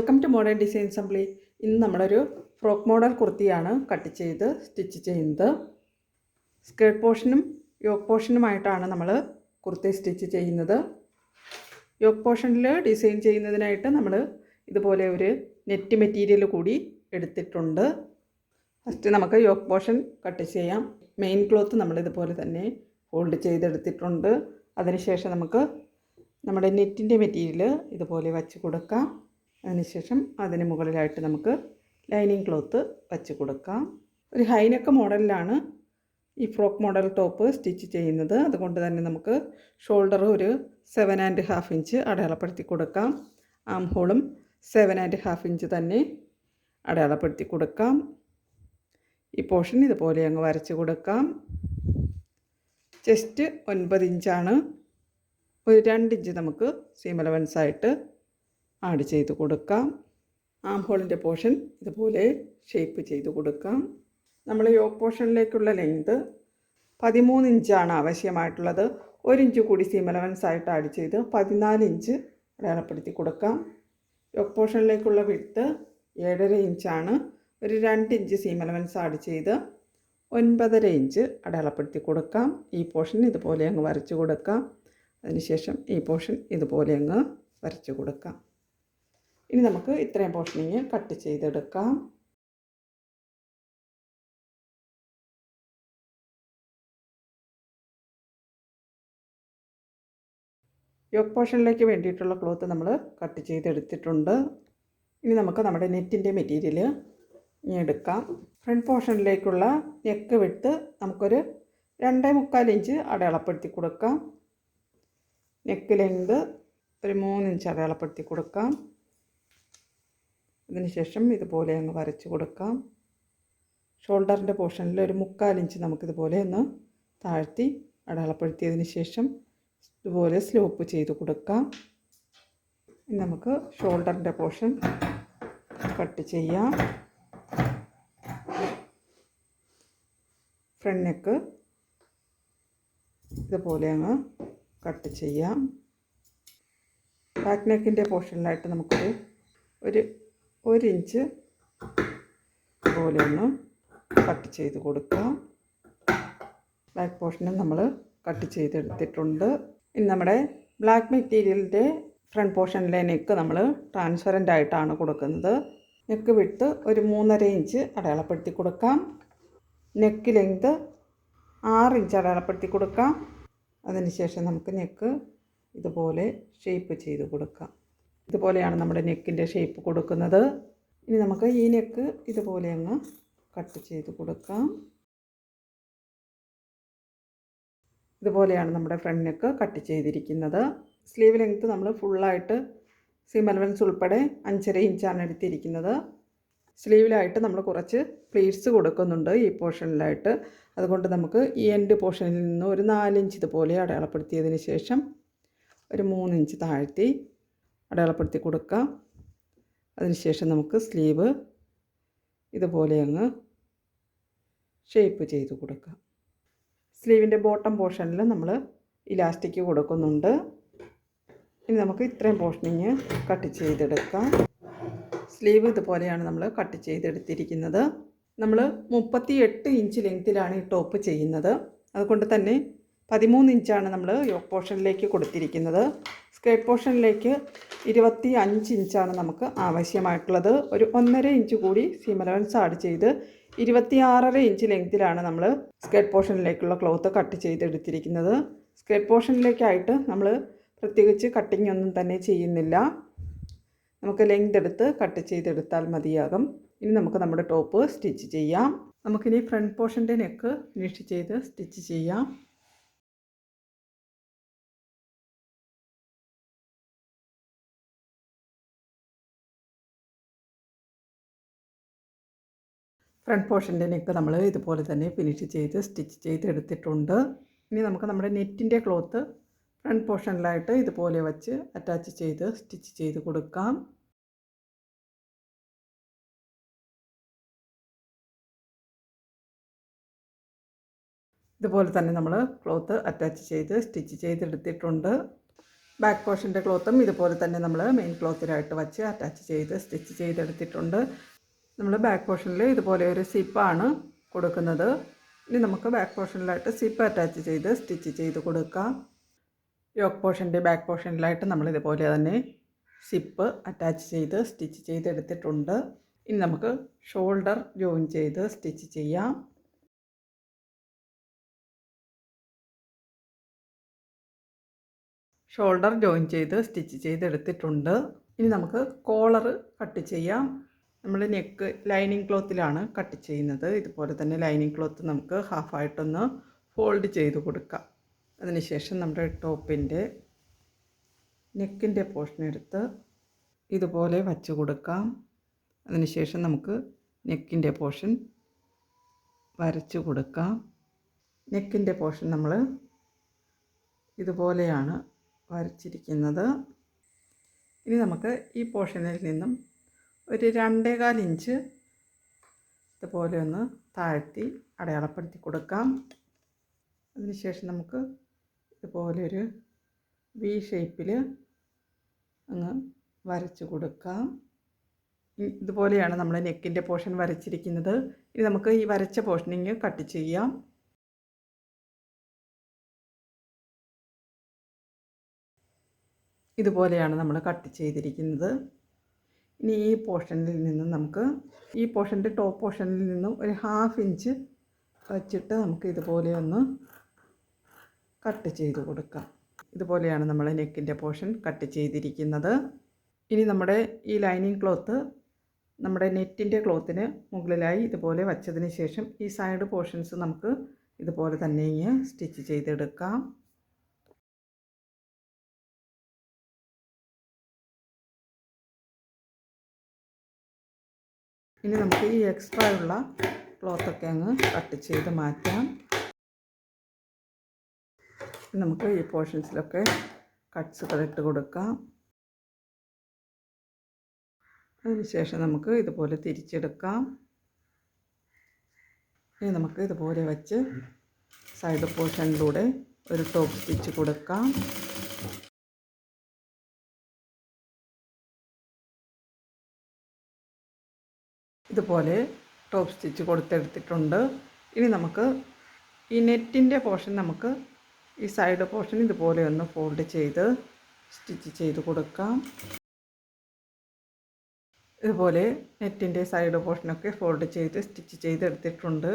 Welcome to modern design assembly ഇന്ന് നമ്മളൊരു frock model കുർത്തിയാണ് കട്ട് ചെയ്ത് സ്റ്റിച്ച് ചെയ്യുന്നത്. സ്കേർട്ട് പോർഷനും യോക്ക് പോർഷനുമായിട്ടാണ് നമ്മൾ കുർത്തി സ്റ്റിച്ച് ചെയ്യുന്നത്. യോക്ക് പോർഷനിൽ ഡിസൈൻ ചെയ്യുന്നതിനായിട്ട് നമ്മൾ ഇതുപോലെ ഒരു നെറ്റ് മെറ്റീരിയൽ കൂടി എടുത്തിട്ടുണ്ട്. ഫസ്റ്റ് നമുക്ക് യോക്ക് പോർഷൻ കട്ട് ചെയ്യാം. മെയിൻ ക്ലോത്ത് നമ്മൾ ഇതുപോലെ തന്നെ ഫോൾഡ് ചെയ്തെടുത്തിട്ടുണ്ട്. അതിനുശേഷം നമുക്ക് നമ്മുടെ നെറ്റിന്റെ മെറ്റീരിയൽ ഇതുപോലെ വച്ച് കൊടുക്കാം. അതിനുശേഷം അതിന് മുകളിലായിട്ട് നമുക്ക് ലൈനിങ് ക്ലോത്ത് വച്ച് കൊടുക്കാം. ഒരു ഹൈനക്ക് മോഡലിലാണ് ഈ ഫ്രോക്ക് മോഡൽ ടോപ്പ് സ്റ്റിച്ച് ചെയ്യുന്നത്. അതുകൊണ്ട് തന്നെ നമുക്ക് ഷോൾഡർ ഒരു സെവൻ ആൻഡ് ഹാഫ് ഇഞ്ച് അടയാളപ്പെടുത്തി കൊടുക്കാം. ആം ഹോളും സെവൻ ആൻഡ് ഹാഫ് ഇഞ്ച് തന്നെ അടയാളപ്പെടുത്തി കൊടുക്കാം. ഈ പോർഷൻ ഇതുപോലെ അങ്ങ് വരച്ച് കൊടുക്കാം. ചെസ്റ്റ് ഒൻപത് ഇഞ്ചാണ്. ഒരു രണ്ട് ഇഞ്ച് നമുക്ക് സീം അലവൻസ് ആയിട്ട് ആഡ് ചെയ്ത് കൊടുക്കാം. ആം ഹോളിന്റെ പോർഷൻ ഇതുപോലെ ഷേപ്പ് ചെയ്ത് കൊടുക്കാം. നമ്മൾ യോക്ക് പോർഷനിലേക്കുള്ള ലെങ്ത് പതിമൂന്ന് ഇഞ്ചാണ് ആവശ്യമായിട്ടുള്ളത്. ഒരു ഇഞ്ച് കൂടി സീം അലവൻസ് ആയിട്ട് ആഡ് ചെയ്ത് പതിനാല് ഇഞ്ച് അടയാളപ്പെടുത്തി കൊടുക്കാം. യോക്ക് പോർഷനിലേക്കുള്ള വിട്ട് ഏഴര ഇഞ്ചാണ്. ഒരു രണ്ട് ഇഞ്ച് സീം അലവൻസ് ആഡ് ചെയ്ത് ഒൻപതര ഇഞ്ച് അടയാളപ്പെടുത്തി കൊടുക്കാം. ഈ പോർഷൻ ഇതുപോലെ അങ്ങ് വരച്ച് കൊടുക്കാം. അതിനുശേഷം ഈ പോർഷൻ ഇതുപോലെ അങ്ങ് വരച്ച് കൊടുക്കാം. ഇനി നമുക്ക് ഇത്രയും പോർഷനിങ് കട്ട് ചെയ്തെടുക്കാം. യോക്ക് പോർഷനിലേക്ക് വേണ്ടിയിട്ടുള്ള ക്ലോത്ത് നമ്മൾ കട്ട് ചെയ്തെടുത്തിട്ടുണ്ട്. ഇനി നമുക്ക് നമ്മുടെ നെറ്റിന്റെ മെറ്റീരിയൽ ഇനി എടുക്കാം. ഫ്രണ്ട് പോർഷനിലേക്കുള്ള നെക്ക് വിട്ട് നമുക്കൊരു രണ്ടേ മുക്കാൽ ഇഞ്ച് അടയാളപ്പെടുത്തി കൊടുക്കാം. നെക്ക് ലെങ്ത് ഒരു മൂന്ന് ഇഞ്ച് അടയാളപ്പെടുത്തി കൊടുക്കാം. അതിനുശേഷം ഇതുപോലെ അങ്ങ് വരച്ച് കൊടുക്കാം. ഷോൾഡറിന്റെ പോർഷനിൽ ഒരു മുക്കാൽ ഇഞ്ച് നമുക്കിതുപോലെ ഒന്ന് താഴ്ത്തി അടയാളപ്പെടുത്തിയതിന് ശേഷം ഇതുപോലെ സ്ലോപ്പ് ചെയ്ത് കൊടുക്കാം. നമുക്ക് ഷോൾഡറിന്റെ പോർഷൻ കട്ട് ചെയ്യാം. ഫ്രണ്ട് നെക്ക് ഇതുപോലെ അങ്ങ് കട്ട് ചെയ്യാം. ബാക്ക് നെക്കിന്റെ പോർഷനിലായിട്ട് നമുക്കൊരു ഒരു ഒരു ഇഞ്ച് പോലെ ഒന്ന് കട്ട് ചെയ്ത് കൊടുക്കാം. ബാക്ക് പോർഷനും നമ്മൾ കട്ട് ചെയ്തെടുത്തിട്ടുണ്ട്. ഇനി നമ്മുടെ ബ്ലാക്ക് മെറ്റീരിയലിന്റെ ഫ്രണ്ട് പോർഷനിലെ നെക്ക് നമ്മൾ ട്രാൻസ്പെറന്റ് ആയിട്ടാണ് കൊടുക്കുന്നത്. നെക്ക് വിട്ട് ഒരു മൂന്നര ഇഞ്ച് അടയാളപ്പെടുത്തി കൊടുക്കാം. നെക്ക് ലെങ്ത് ആറ് ഇഞ്ച് അടയാളപ്പെടുത്തി കൊടുക്കാം. അതിനുശേഷം നമുക്ക് നെക്ക് ഇതുപോലെ ഷേപ്പ് ചെയ്ത് കൊടുക്കാം. ഇതുപോലെയാണ് നമ്മുടെ നെക്കിന്റെ ഷേപ്പ് കൊടുക്കുന്നത്. ഇനി നമുക്ക് ഈ നെക്ക് ഇതുപോലെ അങ്ങ് കട്ട് ചെയ്ത് കൊടുക്കാം. ഇതുപോലെയാണ് നമ്മുടെ ഫ്രണ്ട് നെക്ക് കട്ട് ചെയ്തിരിക്കുന്നത്. സ്ലീവ് ലെങ്ത്ത് നമ്മൾ ഫുള്ളായിട്ട് സീം അലവൻസ് ഉൾപ്പെടെ അഞ്ചര ഇഞ്ചാണ് എടുത്തിരിക്കുന്നത്. സ്ലീവിലായിട്ട് നമ്മൾ കുറച്ച് പ്ലീറ്റ്സ് കൊടുക്കുന്നുണ്ട് ഈ പോർഷനിലായിട്ട് അതുകൊണ്ട് നമുക്ക് ഈ എൻഡ് പോർഷനിൽ നിന്ന് ഒരു നാലിഞ്ച് ഇതുപോലെ അടയാളപ്പെടുത്തിയതിന് ശേഷം ഒരു മൂന്നിഞ്ച് താഴ്ത്തി അടയാളപ്പെടുത്തി കൊടുക്കാം അതിനുശേഷം നമുക്ക് സ്ലീവ് ഇതുപോലെ അങ്ങ് ഷേപ്പ് ചെയ്ത് കൊടുക്കാം സ്ലീവിന്റെ ബോട്ടം പോർഷനിൽ നമ്മൾ ഇലാസ്റ്റിക് കൊടുക്കുന്നുണ്ട്. ഇനി നമുക്ക് ഇത്രയും പോർഷനിങ് കട്ട് ചെയ്തെടുക്കാം. സ്ലീവ് ഇതുപോലെയാണ് നമ്മൾ കട്ട് ചെയ്തെടുത്തിരിക്കുന്നത്. നമ്മൾ മുപ്പത്തി എട്ട് ഇഞ്ച് ലെങ്ത്തിലാണ് ഈ ടോപ്പ് ചെയ്യുന്നത്. അതുകൊണ്ട് തന്നെ പതിമൂന്ന് ഇഞ്ചാണ് നമ്മൾ യോക്ക് പോർഷനിലേക്ക് കൊടുത്തിരിക്കുന്നത്. സ്കേർട്ട് പോർഷനിലേക്ക് ഇരുപത്തി അഞ്ച് ഇഞ്ചാണ് നമുക്ക് ആവശ്യമായിട്ടുള്ളത്. ഒരു ഒന്നര ഇഞ്ച് കൂടി സീം അലവൻസ് ആഡ് ചെയ്ത് ഇരുപത്തി ആറര ഇഞ്ച് ലെങ്ത്തിലാണ് നമ്മൾ സ്കേർട്ട് പോർഷനിലേക്കുള്ള ക്ലോത്ത് കട്ട് ചെയ്തെടുത്തിരിക്കുന്നത്. സ്കേർട്ട് പോർഷനിലേക്കായിട്ട് നമ്മൾ പ്രത്യേകിച്ച് കട്ടിംഗ് ഒന്നും തന്നെ ചെയ്യുന്നില്ല. നമുക്ക് ലെങ്ത് എടുത്ത് കട്ട് ചെയ്തെടുത്താൽ മതിയാകും. ഇനി നമുക്ക് നമ്മുടെ ടോപ്പ് സ്റ്റിച്ച് ചെയ്യാം. നമുക്കിനി ഫ്രണ്ട് പോർഷന്റെ നെക്ക് ഫിനിഷ് ചെയ്ത് സ്റ്റിച്ച് ചെയ്യാം. ഫ്രണ്ട് പോർഷന്റെ നെക്ക് നമ്മൾ ഇതുപോലെ തന്നെ ഫിനിഷ് ചെയ്ത് സ്റ്റിച്ച് ചെയ്ത് എടുത്തിട്ടുണ്ട് ഇനി നമുക്ക് നമ്മുടെ നെറ്റിന്റെ ക്ലോത്ത് ഫ്രണ്ട് പോർഷനിലായിട്ട് ഇതുപോലെ വച്ച് അറ്റാച്ച് ചെയ്ത് സ്റ്റിച്ച് ചെയ്ത് കൊടുക്കാം. ഇതുപോലെ തന്നെ നമ്മൾ ക്ലോത്ത് അറ്റാച്ച് ചെയ്ത് സ്റ്റിച്ച് ചെയ്തെടുത്തിട്ടുണ്ട്. ബാക്ക് പോർഷന്റെ ക്ലോത്തും ഇതുപോലെ തന്നെ നമ്മൾ മെയിൻ ക്ലോത്തിലായിട്ട് വച്ച് അറ്റാച്ച് ചെയ്ത് സ്റ്റിച്ച് ചെയ്തെടുത്തിട്ടുണ്ട്. നമ്മൾ ബാക്ക് പോർഷനിൽ ഇതുപോലെ ഒരു സിപ്പാണ് കൊടുക്കുന്നത്. ഇനി നമുക്ക് ബാക്ക് പോർഷനിലായിട്ട് സിപ്പ് അറ്റാച്ച് ചെയ്ത് സ്റ്റിച്ച് ചെയ്ത് കൊടുക്കാം. യോക്ക് പോർഷന്റെ ബാക്ക് പോർഷനിലായിട്ട് നമ്മൾ ഇതുപോലെ തന്നെ സിപ്പ് അറ്റാച്ച് ചെയ്ത് സ്റ്റിച്ച് ചെയ്തെടുത്തിട്ടുണ്ട്. ഇനി നമുക്ക് ഷോൾഡർ ജോയിൻ ചെയ്ത് സ്റ്റിച്ച് ചെയ്യാം. ഷോൾഡർ ജോയിൻ ചെയ്ത് സ്റ്റിച്ച് ചെയ്തെടുത്തിട്ടുണ്ട്. ഇനി നമുക്ക് കോളർ കട്ട് ചെയ്യാം. നമ്മൾ നെക്ക് ലൈനിങ് ക്ലോത്തിലാണ് കട്ട് ചെയ്യുന്നത്. ഇതുപോലെ തന്നെ ലൈനിങ് ക്ലോത്ത് നമുക്ക് ഹാഫായിട്ടൊന്ന് ഫോൾഡ് ചെയ്ത് കൊടുക്കാം. അതിനുശേഷം നമ്മുടെ ടോപ്പിന്റെ നെക്കിന്റെ പോർഷൻ എടുത്ത് ഇതുപോലെ വച്ച് കൊടുക്കാം. അതിനുശേഷം നമുക്ക് നെക്കിന്റെ പോർഷൻ വരച്ച് കൊടുക്കാം. നെക്കിന്റെ പോർഷൻ നമ്മൾ ഇതുപോലെയാണ് വരച്ചിരിക്കുന്നത്. ഇനി നമുക്ക് ഈ പോർഷനിൽ നിന്നും ഒരു രണ്ടേകാൽ ഇഞ്ച് ഇതുപോലെ ഒന്ന് താഴ്ത്തി അടയാളപ്പെടുത്തി കൊടുക്കാം. അതിനുശേഷം നമുക്ക് ഇതുപോലെ ഒരു വി ഷേപ്പിൽ അങ്ങ് വരച്ച് കൊടുക്കാം. ഇതുപോലെയാണ് നമ്മൾ നെക്കിന്റെ പോർഷൻ വരച്ചിരിക്കുന്നത്. ഇനി നമുക്ക് ഈ വരച്ച പോർഷനിങ് കട്ട് ചെയ്യാം. ഇതുപോലെയാണ് നമ്മൾ കട്ട് ചെയ്തിരിക്കുന്നത്. ഇനി ഈ പോർഷനിൽ നിന്ന് നമുക്ക് ഈ പോർഷന്റെ ടോപ്പ് പോർഷനിൽ നിന്നും ഒരു ഹാഫ് ഇഞ്ച് വച്ചിട്ട് നമുക്ക് ഇതുപോലെ ഒന്ന് കട്ട് ചെയ്ത് കൊടുക്കാം. ഇതുപോലെയാണ് നമ്മൾ നെക്കിന്റെ പോർഷൻ കട്ട് ചെയ്തിരിക്കുന്നത്. ഇനി നമ്മുടെ ഈ ലൈനിങ് ക്ലോത്ത് നമ്മുടെ നെറ്റിന്റെ ക്ലോത്തിന് മുകളിലായി ഇതുപോലെ വച്ചതിന് ശേഷം ഈ സൈഡ് പോർഷൻസ് നമുക്ക് ഇതുപോലെ തന്നെ സ്റ്റിച്ച് ചെയ്തെടുക്കാം. ഇനി നമുക്ക് ഈ എക്സ്ട്രാ ഉള്ള ക്ലോത്തൊക്കെ അങ്ങ് കട്ട് ചെയ്ത് മാറ്റാം. നമുക്ക് ഈ പോർഷൻസിലൊക്കെ കട്ട്സുകൾ ഇട്ട് കൊടുക്കാം. അതിനുശേഷം നമുക്ക് ഇതുപോലെ തിരിച്ചെടുക്കാം. ഇനി നമുക്ക് ഇതുപോലെ വച്ച് സൈഡ് പോർഷനിലൂടെ ഒരു ടോപ്പ് സ്റ്റിച്ച് കൊടുക്കാം. ഇതുപോലെ ടോപ്പ് സ്റ്റിച്ച് കൊടുത്തെടുത്തിട്ടുണ്ട്. ഇനി നമുക്ക് ഈ നെറ്റിന്റെ പോർഷൻ നമുക്ക് ഈ സൈഡ് പോർഷൻ ഇതുപോലെ ഒന്ന് ഫോൾഡ് ചെയ്ത് സ്റ്റിച്ച് ചെയ്ത് കൊടുക്കാം. ഇതുപോലെ നെറ്റിന്റെ സൈഡ് പോർഷനൊക്കെ ഫോൾഡ് ചെയ്ത് സ്റ്റിച്ച് ചെയ്തെടുത്തിട്ടുണ്ട്.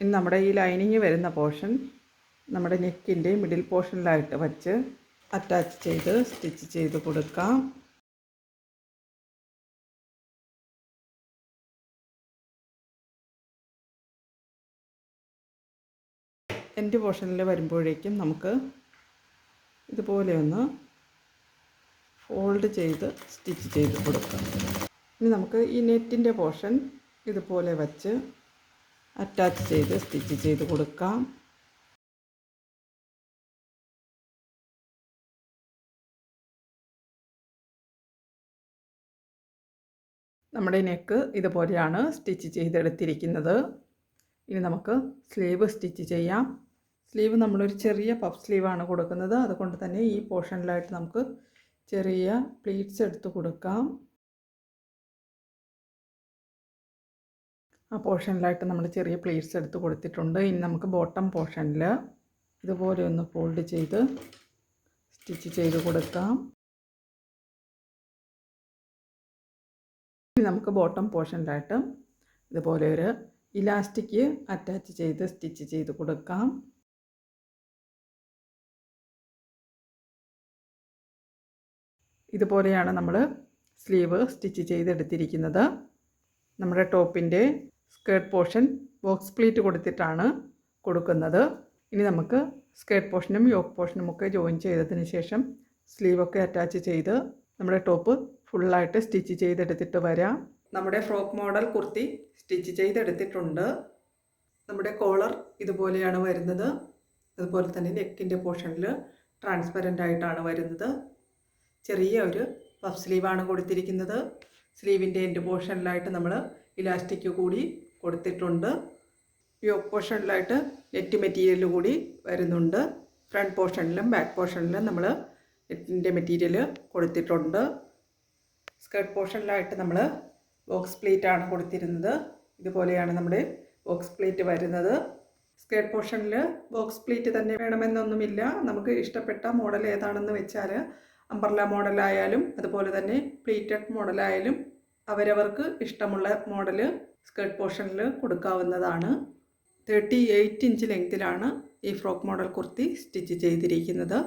ഇനി നമ്മുടെ ഈ ലൈനിങ് വരുന്ന പോർഷൻ നമ്മുടെ നെക്കിന്റെ മിഡിൽ പോർഷനിലായിട്ട് വച്ച് അറ്റാച്ച് ചെയ്ത് സ്റ്റിച്ച് ചെയ്ത് കൊടുക്കാം. എന്റെ പോർഷനിൽ വരുമ്പോഴേക്കും നമുക്ക് ഇതുപോലെ ഒന്ന് ഫോൾഡ് ചെയ്ത് സ്റ്റിച്ച് ചെയ്ത് കൊടുക്കാം. ഇനി നമുക്ക് ഈ നെറ്റിന്റെ പോർഷൻ ഇതുപോലെ വച്ച് അറ്റാച്ച് ചെയ്ത് സ്റ്റിച്ച് ചെയ്ത് കൊടുക്കാം. നമ്മുടെ നെക്ക് ഇതുപോലെയാണ് സ്റ്റിച്ച് ചെയ്തെടുത്തിരിക്കുന്നത്. ഇനി നമുക്ക് സ്ലീവ് സ്റ്റിച്ച് ചെയ്യാം. സ്ലീവ് നമ്മളൊരു ചെറിയ പഫ് സ്ലീവാണ് കൊടുക്കുന്നത്. അതുകൊണ്ട് തന്നെ ഈ പോർഷനിലായിട്ട് നമുക്ക് ചെറിയ പ്ലീറ്റ്സ് എടുത്ത് കൊടുക്കാം. ആ പോർഷനിലായിട്ട് നമ്മൾ ചെറിയ പ്ലീറ്റ്സ് എടുത്ത് കൊടുത്തിട്ടുണ്ട്. ഇനി നമുക്ക് ബോട്ടം പോർഷനിൽ ഇതുപോലെ ഒന്ന് ഫോൾഡ് ചെയ്ത് സ്റ്റിച്ച് ചെയ്ത് കൊടുക്കാം. ഇനി നമുക്ക് ബോട്ടം പോർഷനിലായിട്ട് ഇതുപോലെ ഒരു ഇലാസ്റ്റിക് അറ്റാച്ച് ചെയ്ത് സ്റ്റിച്ച് ചെയ്ത് കൊടുക്കാം. ഇതുപോലെയാണ് നമ്മൾ സ്ലീവ് സ്റ്റിച്ച് ചെയ്തെടുത്തിരിക്കുന്നത്. നമ്മുടെ ടോപ്പിന്റെ സ്കേർട്ട് പോർഷൻ ബോക്സ് പ്ലീറ്റ് കൊടുത്തിട്ടാണ് കൊടുക്കുന്നത്. ഇനി നമുക്ക് സ്കേർട്ട് പോർഷനും യോക്ക് പോർഷനും ഒക്കെ ജോയിൻ ചെയ്തതിന് ശേഷം സ്ലീവൊക്കെ അറ്റാച്ച് ചെയ്ത് നമ്മുടെ ടോപ്പ് ഫുള്ളായിട്ട് സ്റ്റിച്ച് ചെയ്തെടുത്തിട്ട് വരാം. നമ്മുടെ ഫ്രോക്ക് മോഡൽ കുർത്തി സ്റ്റിച്ച് ചെയ്തെടുത്തിട്ടുണ്ട്. നമ്മുടെ കോളർ ഇതുപോലെയാണ് വരുന്നത്. അതുപോലെ തന്നെ നെക്കിന്റെ പോർഷനിൽ ട്രാൻസ്പെറന്റ് ആയിട്ടാണ് വരുന്നത്. ചെറിയ ഒരു പഫ് സ്ലീവാണ് കൊടുത്തിരിക്കുന്നത്. സ്ലീവിന്റെ എന്റെ പോർഷനിലായിട്ട് നമ്മൾ ഇലാസ്റ്റിക് കൂടി കൊടുത്തിട്ടുണ്ട്. ഈ പോർഷനിലായിട്ട് നെറ്റ് മെറ്റീരിയൽ കൂടി വരുന്നുണ്ട്. ഫ്രണ്ട് പോർഷനിലും ബാക്ക് പോർഷനിലും നമ്മൾ നെറ്റിന്റെ മെറ്റീരിയൽ കൊടുത്തിട്ടുണ്ട്. സ്കേർട്ട് പോർഷനിലായിട്ട് നമ്മൾ ബോക്സ് പ്ലേറ്റ് ആണ് കൊടുത്തിരുന്നത്. ഇതുപോലെയാണ് നമ്മുടെ ബോക്സ് പ്ലേറ്റ് വരുന്നത്. സ്കേർട്ട് പോർഷനിൽ ബോക്സ് പ്ലേറ്റ് തന്നെ വേണമെന്നൊന്നുമില്ല. നമുക്ക് ഇഷ്ടപ്പെട്ട മോഡൽ ഏതാണെന്ന് വെച്ചാൽ അംബർല മോഡലായാലും അതുപോലെ തന്നെ പ്ലേറ്റഡ് മോഡലായാലും അവരവർക്ക് ഇഷ്ടമുള്ള മോഡൽ സ്കേർട്ട് പോർഷനിൽ കൊടുക്കാവുന്നതാണ്. തേർട്ടി എയ്റ്റ് ഇഞ്ച് ലെങ്തിലാണ് ഈ ഫ്രോക്ക് മോഡൽ കുർത്തി സ്റ്റിച്ച് ചെയ്തിരിക്കുന്നത്.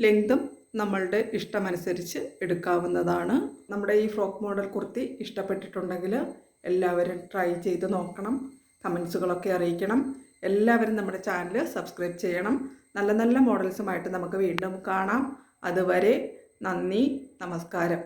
ലെങ്തും നമ്മളുടെ ഇഷ്ടമനുസരിച്ച് എടുക്കാവുന്നതാണ്. നമ്മുടെ ഈ ഫ്രോക്ക് മോഡൽ കുർത്തി ഇഷ്ടപ്പെട്ടിട്ടുണ്ടെങ്കിൽ എല്ലാവരും ട്രൈ ചെയ്ത് നോക്കണം. കമൻസുകളൊക്കെ അറിയിക്കണം. എല്ലാവരും നമ്മുടെ ചാനൽ സബ്സ്ക്രൈബ് ചെയ്യണം. നല്ല നല്ല മോഡൽസുമായിട്ട് നമുക്ക് വീണ്ടും കാണാം. അതുവരെ നന്ദി നമസ്കാരം.